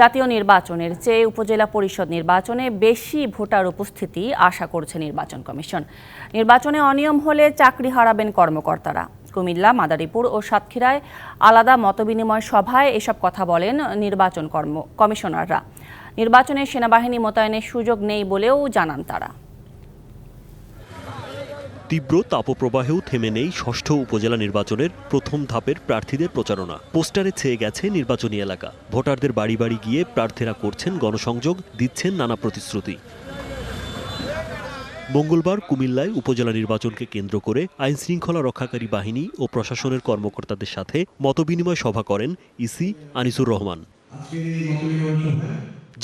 জাতীয় নির্বাচনের চেয়ে উপজেলা পরিষদ নির্বাচনে বেশি ভোটার উপস্থিতি আশা করছে নির্বাচন কমিশন। নির্বাচনে অনিয়ম হলে চাকরি হারাবেন কর্মকর্তারা। কুমিল্লা, মাদারীপুর ও সাতক্ষীরায় আলাদা মতবিনিময় সভায় এসব কথা বলেন নির্বাচন কর্ম, কমিশনাররা। নির্বাচনে সেনাবাহিনী মোতায়েনের সুযোগ নেই বলেও জানান তারা। তীব্র তাপপ্রবাহেও থেমে নেই ষষ্ঠ উপজেলা নির্বাচনের প্রথম ধাপের প্রার্থীদের প্রচারণা। পোস্টারে ছেয়ে গেছে নির্বাচনী এলাকা। ভোটারদের বাড়ি বাড়ি গিয়ে প্রার্থীরা করছেন গণসংযোগ, দিচ্ছেন নানা প্রতিশ্রুতি। মঙ্গলবার কুমিল্লায় উপজেলা নির্বাচনকে কেন্দ্র করে আইন শৃঙ্খলা রক্ষাকারী বাহিনী ও প্রশাসনের কর্মকর্তাদের সাথে মতবিনিময় সভা করেন ইসি আনিসুর রহমান।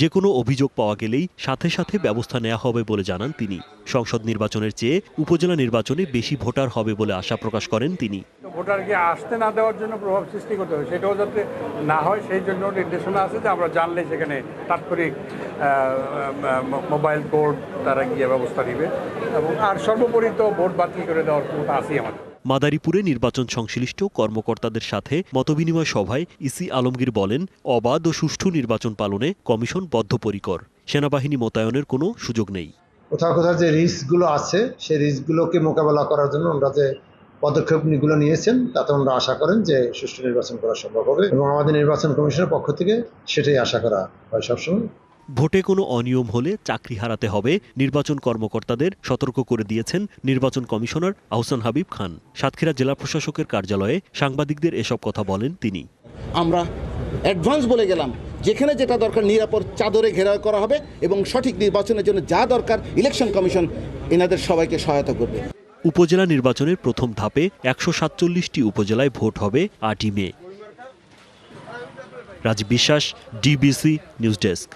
যে কোনো অভিযোগ পাওয়া গেলেই সাথে সাথে ব্যবস্থা নেওয়া হবে বলে জানান তিনি। সংসদ নির্বাচনের চেয়ে উপজেলা নির্বাচনে বেশি ভোটার হবে বলে আশা প্রকাশ করেন তিনি। ভোটারকে আসতে না দেওয়ার জন্য প্রভাব সৃষ্টি করতে হবে, সেটাও যাতে না হয়, সেই জন্য নির্দেশনা আছে যে আমরা জানলে সেখানে তাৎক্ষণিক মোবাইল কোড তারা গিয়ে ব্যবস্থা নেবে। এবং আর সর্বোপরি তো ভোট বাতিল করে দেওয়ার ক্ষমতা আছেই আমাদের। মাদারীপুরে নির্বাচন সংশ্লিষ্ট কর্মকর্তাদের সাথে মতবিনিময় সভায় ইসি আলমগীর বলেন, অবাধ ও সুষ্ঠু নির্বাচন পালনে কমিশন বদ্ধপরিকর। সেনাবাহিনী মোতায়েনের কোনো সুযোগ নেই। কোথাও কোথাও যে রিস্কগুলো আছে, সেই রিস্কগুলোকে মোকাবেলা করার জন্য ওনারা যে পদক্ষেপ পদক্ষেপগুলো নিয়েছেন, তাতে ওনারা আশা করেন যে সুষ্ঠু নির্বাচন করা সম্ভব হবে এবং আমাদের নির্বাচন কমিশনের পক্ষ থেকে সেটাই আশা করা হয় সবসময়। ভোটে কোনো অনিয়ম হলে চাকরি হারাতে হবে নির্বাচন কর্মকর্তাদের সতর্ক করে দিয়েছেন নির্বাচন কমিশনার আহসান হাবিব খান। সাতক্ষীরা জেলা প্রশাসকের কার্যালয়ে সাংবাদিকদের এসব কথা বলেন তিনি। আমরা অ্যাডভান্স বলে গেলাম যেখানে যেটা দরকার নিরাপদ চাদরে ঘেরাও করা হবে এবং সঠিক নির্বাচনের জন্য যা দরকার ইলেকশন কমিশন এনাদের সবাইকে সহায়তা করবে। উপজেলা নির্বাচনের প্রথম ধাপে একশো সাতচল্লিশটি উপজেলায় ভোট হবে আটই মে। রাজ বিশ্বাস ডিবিসি নিউজ ডেস্ক